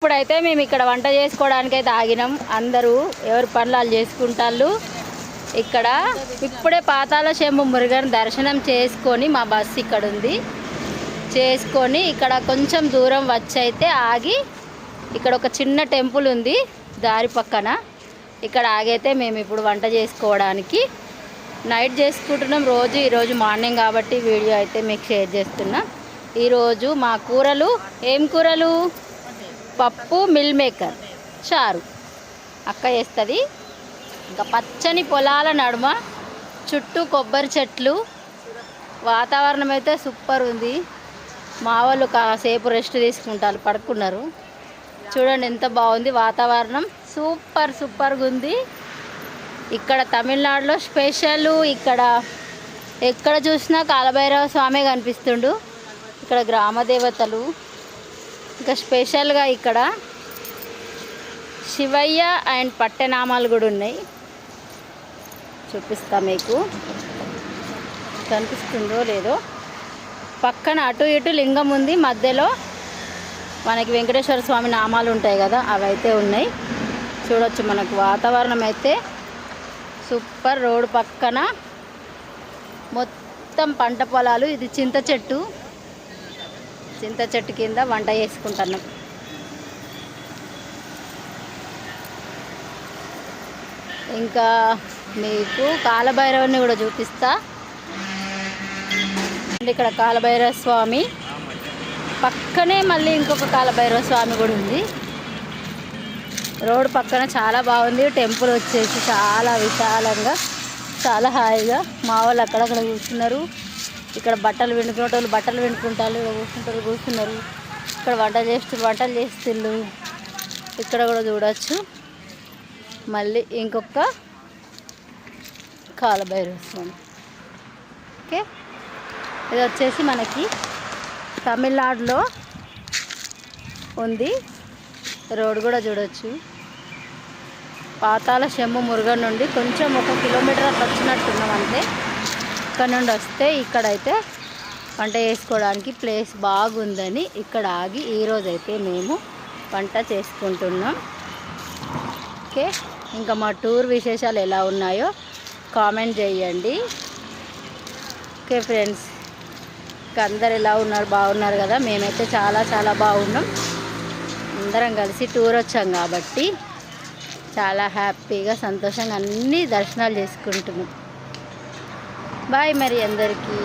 ఇప్పుడైతే మేము ఇక్కడ వంట చేసుకోవడానికి అయితే ఆగినాం. అందరూ ఎవరి పనులు వాళ్ళు చేసుకుంటాళ్ళు. ఇక్కడ ఇప్పుడే పాతాల శంభు మురుగన్ దర్శనం చేసుకొని మా బస్సు ఇక్కడ ఉంది. చేసుకొని ఇక్కడ కొంచెం దూరం వచ్చి అయితే ఆగి ఇక్కడ ఒక చిన్న టెంపుల్ ఉంది దారి పక్కన. ఇక్కడ ఆగైతే మేము ఇప్పుడు వంట చేసుకోవడానికి నైట్ చేసుకుంటున్నాం. రోజు ఈరోజు మార్నింగ్ కాబట్టి వీడియో అయితే మీకు షేర్ చేస్తున్నా. ఈరోజు మా కూరలు ఏం కూరలు? పప్పు మిల్ మేకర్ చారు. అక్క వేస్తుంది ఇంకా పచ్చని పొలాల నడుమ చుట్టూ కొబ్బరి చెట్లు. వాతావరణం అయితే సూపర్ ఉంది. మా వాళ్ళు కాసేపు రెస్ట్ తీసుకుంటారు పడుకున్నారు. చూడండి ఎంత బాగుంది వాతావరణం. సూపర్ సూపర్గా ఉంది. ఇక్కడ తమిళనాడులో స్పెషల్ ఇక్కడ ఎక్కడ చూసినా కాలభైరవ స్వామి కనిపిస్తుండు. ఇక్కడ గ్రామ దేవతలు ఇంకా స్పెషల్గా ఇక్కడ శివయ్య అండ్ పట్టెనామాలు కూడా ఉన్నాయి. చూపిస్తా మీకు. కనిపిస్తుందో లేదో. పక్కన అటు ఇటు లింగం ఉంది. మధ్యలో మనకి వెంకటేశ్వర స్వామి నామాలు ఉంటాయి కదా అవి అయితే ఉన్నాయి. చూడొచ్చు మనకు వాతావరణం అయితే. సూపర్ రోడ్డు పక్కన. మొత్తం పంట పొలాలు. ఇది చింత చెట్టు. చింత చెట్టు కింద వంట చేసుకుంటున్నాం ఇంకా మీకు కాలభైరవుని కూడా చూపిస్తా. ఇక్కడ కాలభైరవ స్వామి. పక్కనే మళ్ళీ ఇంకొక కాలభైరవ స్వామి కూడా ఉంది. రోడ్ పక్కన చాలా బాగుంది. టెంపుల్ వచ్చేసి చాలా విశాలంగా చాలా హాయిగా మా వాళ్ళు అక్కడక్కడ కూర్చున్నారు. ఇక్కడ బట్టలు విండుకునే వాళ్ళు బట్టలు విండుకుంటారు కూర్చుంటారు కూర్చున్నారు. ఇక్కడ వంట చేస్తూ వంటలు చేస్తుళ్ళు. ఇక్కడ కూడా చూడవచ్చు మళ్ళీ ఇంకొక కాలభైరవ స్వామి. ఓకే? ఇది వచ్చేసి మనకి తమిళనాడులో ఉంది. రోడ్ కూడా చూడవచ్చు పాతాల శంభు మురుగన్ నుండి కొంచెం ఒక కిలోమీటర్ అట్లా వచ్చినట్టున్నాం అంతే ఇక్కడ నుండి వస్తే ఇక్కడైతే వంట చేసుకోవడానికి ప్లేస్ బాగుందని ఇక్కడ ఆగి ఈరోజైతే మేము వంట చేసుకుంటున్నాం. ఓకే ఇంకా మా టూర్ విశేషాలు ఎలా ఉన్నాయో కామెంట్ చేయండి. ఓకే ఫ్రెండ్స్ ఇంకా అందరు ఎలా ఉన్నారు? బాగున్నారు కదా? మేమైతే చాలా చాలా బాగున్నాం. అందరం కలిసి టూర్ వచ్చాం కాబట్టి చాలా హ్యాపీగా సంతోషంగా అన్నీ దర్శనాలు చేసుకుంటున్నాం. బాయ్ మరి అందరికీ.